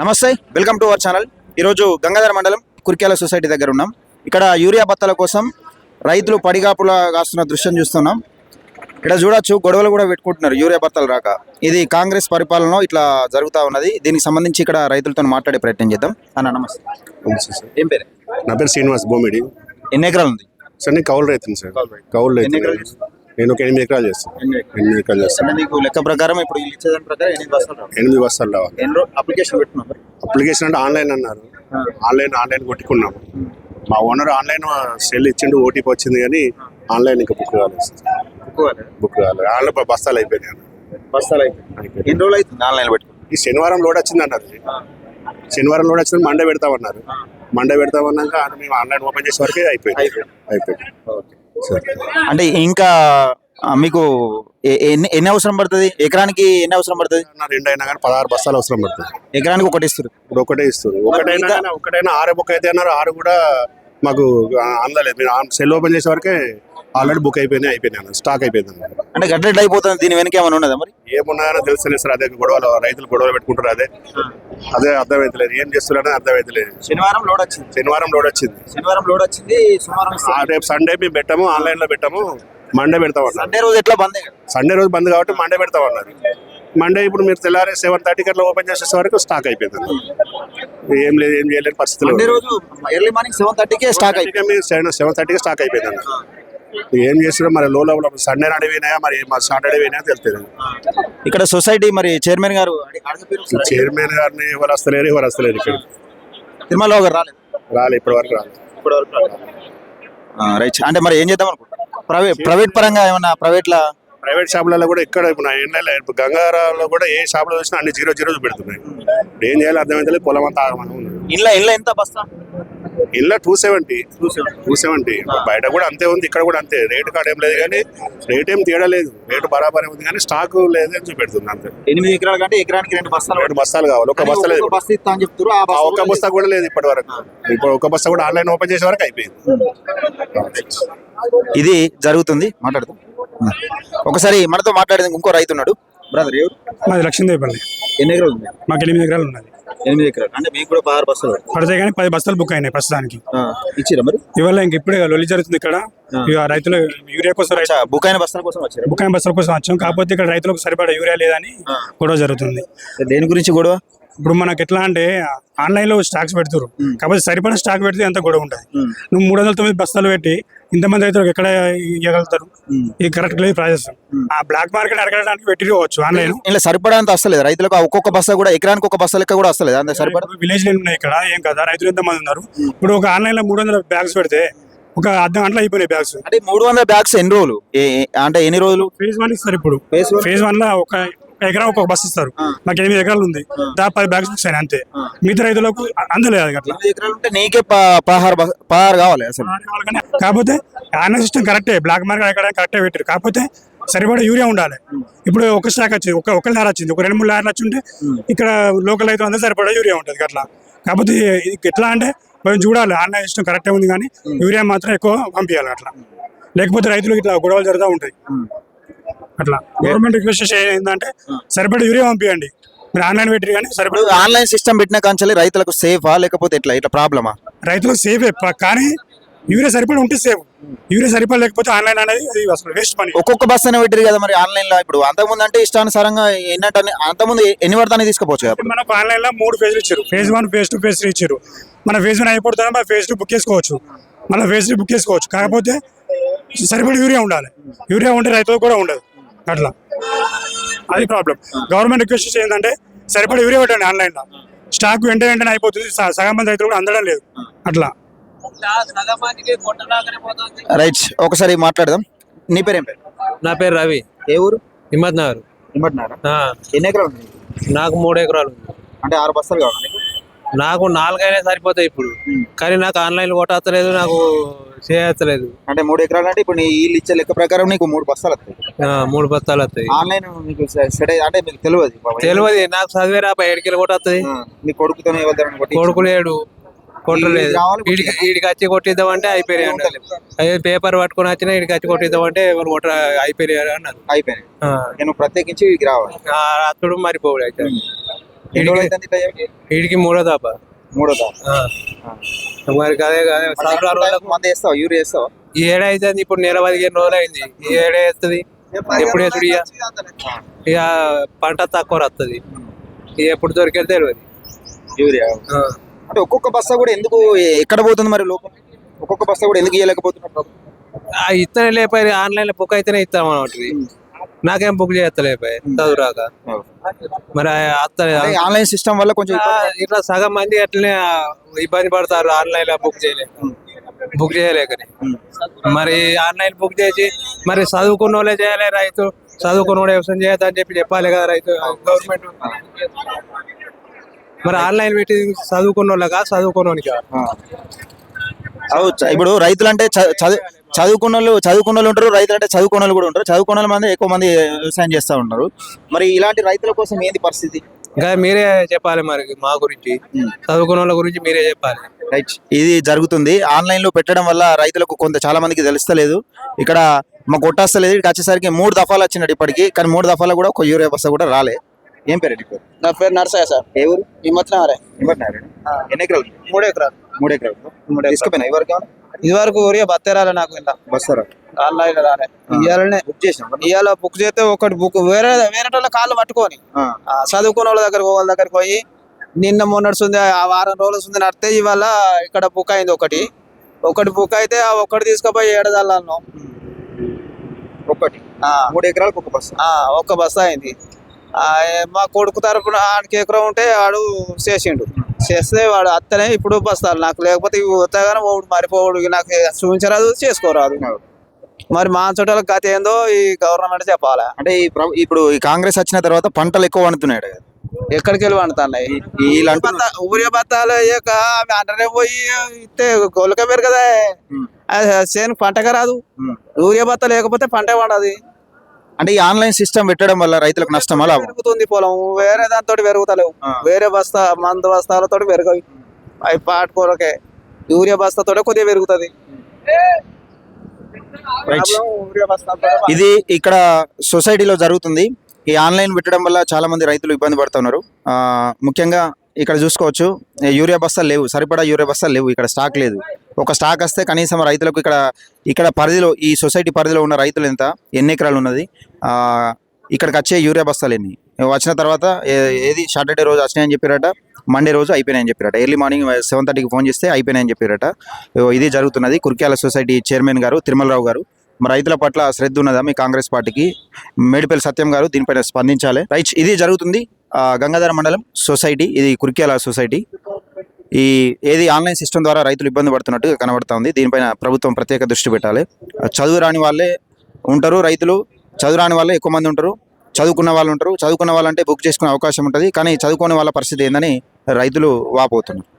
నమస్తే welcome to our channel ఈరోజు గంగాధర మండలం కురిక్యాల సొసైటీ దగ్గర ఉన్నాం. ఇక్కడ యూరియా బత్తాల కోసం రైతులు పడిగాపులా కాస్తున్న దృశ్యం చూస్తున్నాం. ఇక్కడ చూడొచ్చు గొడవలు కూడా పెట్టుకుంటున్నారు యూరియా బత్తాలు రాక. ఇది కాంగ్రెస్ పరిపాలనలో ఇట్లా జరుగుతూ ఉన్నది. దీనికి సంబంధించి ఇక్కడ రైతులతో మాట్లాడే ప్రయత్నం చేద్దాం. అన్న నమస్తే. ఏం పేరు? నా పేరు శ్రీనివాస్ బొమ్మిడి ఎన్ని ఎకరాలు ఉంది? సార్ నేను కౌలు రైతుని సార్. కౌలు ఎన్ని ఎకరాలు రైతు నేను ఒక ఎనిమిది ఎకరాలు చేస్తాను ఎనిమిది ఎకరాలు. చేస్తాను అంటే లెక్క ప్రకారం ఇప్పుడు వీళ్ళు ఇచ్చేదాని ప్రకారం ఎన్ని బస్తాలు రావు? ఎనిమిది బస్తాలు రావాలి. ఎన్ని రోజు అప్లికేషన్ పెట్టుకున్నాం మరి అప్లికేషన్ అంటే ఆన్లైన్ అన్నారు. ఆన్లైన్ ఆన్లైన్ కొట్టుకున్నాము మా ఓనర్ ఆన్లైన్ సెల్ ఇచ్చిండు ఓటీపీ వచ్చింది కానీ ఆన్లైన్ ఇంకా బుక్ కావాలి బుక్ కావాలి ఆన్లైన్ బస్తాలు అయిపోయినాయి. బస్తాలు ఎన్ని రోజులు అవుతుంది ఆన్లైన్ పెట్టుకుని ఈ శనివారం లోడ్ వచ్చింది అన్నారు. శనివారం లోడ్ వచ్చింది మండే పెడతామన్నారు. మండే పెడతామన్నాక మేము ఆన్లైన్ ఓపెన్ చేసే వరకే అయిపోయింది. అయిపోయింది. సరే అంటే ఇంకా మీకు ఎన్ని ఎన్ని అవసరం పడుతుంది? ఎకరానికి ఎన్ని అవసరం పడుతుంది? రెండు అయినా కానీ పదహారు బస్తాలు అవసరం పడుతుంది. ఎకరానికి ఒకటి ఇస్తారు. ఇప్పుడు ఒకటే ఇస్తుంది ఒకటైనా ఒకటైనా ఆరు బుక్ అయితే అన్నారు. ఆరు కూడా మాకు అందలేదు. మీరు సెల్ ఓపెన్ చేసే వరకే ఆల్రెడీ బుక్ అయిపోయినాయి అయిపోయినాయి స్టాక్ అయిపోయింది అంటే గట్లెట్ అయిపోతుంది దీని వెనక ఏమైనా ఉన్నదా మరి? ఏమున్నాయో తెలుస్తలేదు సార్ అదే గొడవలు రైతులు గొడవలు పెట్టుకుంటారు అదే. అదే అర్థమైతలేదు. ఏం చేస్తున్నారని అర్థమైతలేదు. శనివారం లోడ్ వచ్చింది. శనివారం లోడ్ వచ్చింది. శనివారం లోడ్ వచ్చింది రేపు సండే మేము పెట్టాము ఆన్లైన్లో పెట్టాము మండే పెడతామన్నారు. సండే రోజు ఎట్లా బంద్? సండే రోజు బంద్ కాబట్టి మండే పెడతామన్నారు. మండే ఇప్పుడు మీరు తెల్లారి సెవెన్ థర్టీకి అట్లా ఓపెన్ చేసే వరకు స్టాక్ అయిపోయింది. ఏం లేదు ఏం చేయలేని పరిస్థితులు రోజు ఎర్లీ మార్నింగ్ సెవెన్ థర్టీకే స్టాక్ అయిపోయింది. సెవెన్ సెవెన్ థర్టీకి స్టాక్ అయిపోయింది అన్న. ఏం చేస్తున్నా మరి? లో లోపల సండే నాడు పోయినాయా మరి? సాటర్డే పోయినాయా తెలుస్తుంది ఇక్కడ సొసైటీ మరి చైర్మన్ గారు. చైర్మన్ గారిని ఎవరు వస్తలేరు ఎవరు వస్తలేరు ఇక్కడ. తిరుమల గారు రాలేదు. రాలే ఇప్పటి వరకు రాలే ఇప్పటి వరకు రాలేదు. రైట్. అంటే మరి ఏం చేద్దాం అనుకుంటున్నారు? ప్రైవేట్ ప్రైవేట్ పరంగా ఏమన్నా ప్రైవేట్ లా ప్రైవేట్ షాపులలో కూడా ఇక్కడ ఇప్పుడు నా ఇప్పుడు గంగారాలో కూడా ఏ షాపులో చూసినా అన్ని జీరో జీరో పెడుతున్నాయి ఇప్పుడు ఏం చేయాలో అర్థమైతే పొలం అంతా ఆగమని ఇంట్లో ఇంట్లో ఎంత బస్తా? ఇళ్ళ టూ సెవెంటీ టూ సెవెంటీ బయట కూడా అంతే ఉంది ఇక్కడ కూడా అంతే. రేటు కాడ ఏం లేదు కానీ రేట్ ఏం తేడా లేదు. రేటు బరాబరే ఉంది కానీ స్టాక్ లేదు అని చూపెడుతుంది అంతే. ఎనిమిది ఎకరాల కంటే ఎకరానికి రెండు బస్తాలు రెండు బస్తాలు కావాలి. ఒక బస్తా లేదు ఒక బస్తా ఇస్తా అని చెప్తారు ఆ ఆ బస్తా ఒక్క బస్తా కూడా లేదు ఇప్పటి వరకు. ఇప్పుడు ఒక బస్తా కూడా ఆన్లైన్ ఓపెన్ చేసే వరకు అయిపోయింది. ఇది జరుగుతుంది మాట్లాడదాం. ఒకసారి మనతో మాట్లాడేందుకు ఇంకో రైతు ఉన్నాడు. బ్రదర్ ఎవరు? మాది లక్ష్మీదేవిపల్లి ఎన్ని ఎకరాలు ఉంది మాకు ఎనిమిది ఎకరాలు ఉన్నది ఎనిమిది ఎకరాలు. అంటే మీకు కూడా పదహారు బస్సులు పడతాయి. పడితే కానీ పది బస్తాలు బుక్ అయినాయి ప్రస్తుతానికి. ఇచ్చిరా మరి? ఇవాళ ఇంక ఇప్పుడే లొల్లి జరుగుతుంది ఇక్కడ. ఇక రైతులు యూరియా కోసం బుక్ అయిన బస్తాల కోసం వచ్చారు? బుక్ అయిన బస్తాల కోసం వచ్చాం. కాకపోతే ఇక్కడ రైతులకు సరిపడా యూరియా లేదని గొడవ జరుగుతుంది. దేని గురించి గొడవ? ఇప్పుడు మనకి ఎట్లా అంటే ఆన్లైన్లో స్టాక్స్ పెడుతురు కాకపోతే సరిపడా స్టాక్ పెడితే ఎంత గొడవ ఉంటుంది? నువ్వు మూడు వందల తొమ్మిది బస్తాలు పెట్టి ఇంతమంది రైతులకు ఎక్కడ ఇవ్వగలుగుతారు ఇది కరెక్ట్ లేదు ప్రాసెస్. ఆ బ్లాక్ మార్కెట్ అడగడానికి పెట్టుకోవచ్చు ఆన్లైన్. ఇలా సరిపడా అంత వస్తలేదు రైతులకు ఒక్కొక్క బస్తా కూడా ఎకరానికి ఒక బస్తా లెక్క కూడా వస్తలేదు అంత సరిపడా విలేజ్లో ఉన్నాయి ఇక్కడ ఏం కదా రైతులు ఎంత మంది ఉన్నారు ఇప్పుడు ఒక ఆన్లైన్లో మూడు వందల బ్యాగ్స్ పెడితే ఒక అర్ధ గంటలో అయిపోయినాయి బ్యాగ్స్. అంటే మూడు వందల బ్యాగ్స్ ఎన్ని రోజులు? అంటే ఎన్ని రోజులు? ఫేజ్ వన్ ఇస్తారు ఇప్పుడు? ఫేజ్ వన్లో ఒక ఎకరం ఒక బస్ ఇస్తారు. నాకు ఎనిమిది ఎకరాలు ఉంది. దా పది బ్యాగ్స్ ఇస్తాను అంతే. మిగతా రైతులకు అందలేదు అది అట్లా. నీకే పదహారు కావాలి అసలు. కాకపోతే ఆన్లైన్ సిస్టమ్ కరెక్టే బ్లాక్ మార్కెట్ ఎక్కడ కరెక్టే పెట్టారు. కాకపోతే సరిపడా యూరియా ఉండాలి. ఇప్పుడు ఒక స్టాక్ వచ్చింది ఒక ఒక లారీ వచ్చింది ఒక రెండు మూడు లారీలు వచ్చి ఉంటే ఇక్కడ లోకల్ రైతు అందరూ సరిపడా యూరియా ఉంటుంది అట్లా. కాకపోతే ఎట్లా అంటే కొంచెం చూడాలి ఆన్లైన్ సిస్టమ్ కరెక్టే ఉంది కానీ యూరియా మాత్రం ఎక్కువ పంపించాలి అట్లా. లేకపోతే రైతులకు ఇట్లా గొడవలు జరుగుతూ ఉంటాయి. అట్లా. గవర్నమెంట్ రిక్వెస్ట్ ఏంటంటే సరిపడా యూరియా పంపించండి మీరు ఆన్లైన్ పెట్టి కానీ సరిపడా ఆన్లైన్ సిస్టమ్ పెట్టిన కాంచాలి రైతులకు సేఫా? లేకపోతే ఎట్లా? ఇట్లా ప్రాబ్లమా? రైతులకు సేఫే కానీ యూరియా సరిపడా ఉంటే సేఫ్. యూరియా సరిపడా లేకపోతే ఆన్లైన్ అనేది అది అసలు వేస్ట్ పని. ఒక్కొక్క బస్ అయినా పెట్టారు కదా మరి ఆన్లైన్లో ఇప్పుడు అంతకుముందు అంటే ఇష్టానుసారంగా ఎన్నట్టు అంతకుముందు ఎన్ని పడతానే తీసుకోవచ్చు కదా మనకు ఆన్లైన్లో మూడు ఫేజ్లు ఇచ్చారు phase one phase two phase three ఇచ్చారు మన ఫేజ్ వన్ అయిపోతుంది మన ఫేజ్ టూ బుక్ చేసుకోవచ్చు. మన ఫేజ్ త్రీ బుక్ చేసుకోవచ్చు. కాకపోతే సరిపడా యూరియా ఉండాలి. యూరియా ఉంటే రైతులకు కూడా ఉండదు. అట్లా. అది ప్రాబ్లం గవర్నమెంట్ రిక్వెస్ట్ ఏంటంటే సరిపడా యూరియా పెట్టండి ఆన్లైన్లో స్టాక్ వెంట వెంటనే అయిపోతుంది సగం మంది రైతులు కూడా అందడం లేదు. అట్లా. రైట్ ఒకసారి మాట్లాడదాం. నీ పేరు ఏం పేరు? నా పేరు రవి. ఏ ఊరు? హిమ్మత్ నగర్ నిమ్మటినారా ఆ, ఎన్ని ఎకరాలు ఉంది? నాకు మూడు ఎకరాలు ఉంది. అంటే ఆరు బస్తాలు కావాలి. నీకు? నాలుగైనా సరిపోతాయి ఇప్పుడు. కానీ నాకు ఆన్లైన్ కొట్టలేదు నాకు చేయలేదు అంటే మూడు ఎకరాలు అంటే ఇప్పుడు నీ వీళ్ళు ఇచ్చే లెక్క ప్రకారం నీకు మూడు బస్తాలు వస్తాయి. మూడు బత్తాలు వస్తాయి. ఆన్లైన్ మీకు సెట్ అంటే మీకు తెలియదు. తెలియదు నాకు చదివే రా ఏడికి కొట్టస్తుంది వెళ్తారని కొట్టి కొడుకు లేడు కొట్టలేదు. ఈడికి వచ్చి కొట్టిద్దామంటే అయిపోయాయి పేపర్ పట్టుకొని వచ్చినా ఈడికి వచ్చి కొట్టిద్దామంటే ఎవరు కొట్ట అయిపోయారు అన్నారు అయిపోయినాయి. ఆ, నేను ప్రత్యేకించి వీడికి రావాలి. అతడు మరిపోడు అయితే. వీడికి మూడో దాప. మూడో ఆ. మరి అదే రోజులకు మంది వేస్తావా? వేస్తావా? ఈ ఏడా అయితే ఇప్పుడు నెల పదిహేను రోజులు అయింది ఈ ఏడా వేస్తుంది ఎప్పుడు వేసుడు ఇక ఇక పంట తక్కువ వస్తుంది ఇక ఎప్పుడు దొరికేది తెలియదు యూరియా. అంటే ఒక్కొక్క బస్తా కూడా ఎందుకు ఎక్కడ పోతుంది మరి లోపల? ఒక్కొక్క బస్తా కూడా ఎందుకు ఇవ్వలేకపోతున్నారు లేపాయి ఆన్లైన్లో బుక్ అయితేనే ఇస్తాం అన్నమాట నాకేం బుక్ చేయలేపాయి చదువు రాక మరి అత్తలేదు ఆన్లైన్ సిస్టమ్ వల్ల కొంచెం. ఇట్లా సగం మంది అట్లనే ఇబ్బంది పడతారు ఆన్లైన్లో బుక్ చేయలేక బుక్ చేయలేకని మరి ఆన్లైన్ బుక్ చేసి మరి చదువుకున్న వాళ్ళే చేయాలి రైతు చదువుకున్న వాడు వ్యవసాయం చేయొద్దని చెప్పి చెప్పాలి కదా రైతు గవర్నమెంట్ మరి ఆన్లైన్ పెట్టి చదువుకున్న వాళ్ళకా చదువుకున్నోనికా? ఆ. అవు చ- ఇప్పుడు రైతులు అంటే చ- చదువు చదువుకున్న వాళ్ళు చదువుకున్న వాళ్ళు ఉంటారు రైతులు అంటే చదువుకున్న వాళ్ళు కూడా ఉంటారు. చదువుకున్న వాళ్ళ మంది ఎక్కువ మంది వ్యవసాయం చేస్తూ ఉంటారు. మరి ఇలాంటి రైతుల కోసం ఏంది పరిస్థితి? ఇంకా మీరే చెప్పాలి మరి మా గురించి. చదువుకున్న వాళ్ళ గురించి మీరే చెప్పాలి. రైట్. ఇది జరుగుతుంది. ఆన్లైన్లో పెట్టడం వల్ల రైతులకు కొంత చాలా మందికి తెలుస్తలేదు. ఇక్కడ మాకు కొట్టేస్తలేదు. ఇక్కడికి వచ్చేసరికి మూడు దఫాలు వచ్చినట్టు ఇప్పటికి. కానీ మూడు దఫాలు కూడా ఒక యూరియా బస్తా కూడా రాలే. ఏం పేరు నీ పేరు నా పేరు నర్సయ్య సార్. ఏ ఊరు? ఈ మొత్తం అరే ఎన్ని ఎకరాలు. మూడు ఎకరాలు. మూడు ఎకరాలు. తీసుకుపోయినా? ఎవరికి? ఇది వరకు ఊరియా బత్తే రాలే నాకు ఇలా బస్తారా రాలే. బుక్ ఇవాళ బుక్ చేస్తే ఒకటి బుక్ వేరే వేరే వాళ్ళ కాళ్ళు పట్టుకొని చదువుకున్న వాళ్ళ దగ్గర వాళ్ళ దగ్గరికి పోయి నిన్న మొన్నడుస్తుంది ఆ వారం రోజులు ఉంది నడితే ఇవాళ ఇక్కడ బుక్ అయింది ఒకటి. ఒకటి బుక్ అయితే ఆ ఒకటి తీసుకుపోయి ఏడదల్లాను ఒక్కటి మూడు ఎకరాలకు ఒక బస్తా ఒక్క బస్తా అయింది. మా కొడుకు తరపున ఆడికి ఎకరం ఉంటే వాడు చేసిండు. చేస్తే వాడు అత్తనే ఇప్పుడు బస్తాలు నాకు లేకపోతే ఇవి పోతాగానే ఓడు మరిపోడు నాకు చూపించరాదు చేసుకోరాదు. మరి మా చోటల గత ఏందో ఈ గవర్నమెంట్ చెప్పాలా? అంటే ఈ ఇప్పుడు ఈ కాంగ్రెస్ వచ్చిన తర్వాత పంటలు ఎక్కువ పండుతున్నాయి కదా. ఎక్కడికి వెళ్ళి వండుతున్నాయి ఊరియా బత్తాలు అయ్యాక ఆమె అంటనే పోయి ఇస్తే గొలక పేరు కదా అది చేను పంటగా రాదు. ఊరియా బత్త లేకపోతే పంట పండదు. అంటే ఈ ఆన్లైన్ సిస్టమ్ పెట్టడం వల్ల రైతులకు నష్టమా లాభం పెరుగుతుంది పొలం వేరే దాంతో పెరుగుతలేవు. వేరే బస్తా మందు బస్తాలతో పెరగవు. అవి పాటుకోరకే యూరియా బస్తాతో కొద్దిగా పెరుగుతుంది. ఇది ఇక్కడ సొసైటీలో జరుగుతుంది. ఈ ఆన్లైన్ పెట్టడం వల్ల చాలా మంది రైతులు ఇబ్బంది పడుతున్నారు. ఆ, ముఖ్యంగా ఇక్కడ చూసుకోవచ్చు. యూరియా బస్తాలు లేవు. సరిపడా యూరియా బస్తాలు లేవు. ఇక్కడ స్టాక్ లేదు. ఒక స్టాక్ వస్తే కనీసం రైతులకు ఇక్కడ ఇక్కడ పరిధిలో ఈ సొసైటీ పరిధిలో ఉన్న రైతులు ఎంత? ఎన్ని ఎకరాలు ఉన్నది? ఆ, ఇక్కడికి వచ్చే యూరియా బస్తాలు ఎన్ని? వచ్చిన తర్వాత ఏది? సాటర్డే రోజు వచ్చినాయని చెప్పారట మండే రోజు అయిపోయినాయని చెప్పారట. ఎర్లీ మార్నింగ్ సెవెన్ థర్టీకి ఫోన్ చేస్తే అయిపోయినాయని చెప్పారట. ఇది జరుగుతున్నది. కుర్క్యాల సొసైటీ చైర్మన్ గారు తిరుమలరావు గారు. మరి రైతుల పట్ల శ్రద్ధ ఉన్నదా మీ కాంగ్రెస్ పార్టీకి? మేడిపల్లి సత్యం గారు దీనిపైన స్పందించాలి. రైట్ ఇది జరుగుతుంది. గంగాధర మండలం సొసైటీ ఇది కుర్క్యాల సొసైటీ. ఈ ఏది ఆన్లైన్ సిస్టమ్ ద్వారా రైతులు ఇబ్బంది పడుతున్నట్టు కనబడుతుంది దీనిపైన ప్రభుత్వం ప్రత్యేక దృష్టి పెట్టాలి. చదువు రాని వాళ్ళే ఉంటారు రైతులు. చదువు రాని వాళ్ళే ఎక్కువ మంది ఉంటారు. చదువుకున్న వాళ్ళు ఉంటారు. చదువుకున్న వాళ్ళంటే బుక్ చేసుకునే అవకాశం ఉంటుంది. కానీ చదువుకోని వాళ్ళ పరిస్థితి ఏందని రైతులు వాపోతున్నారు.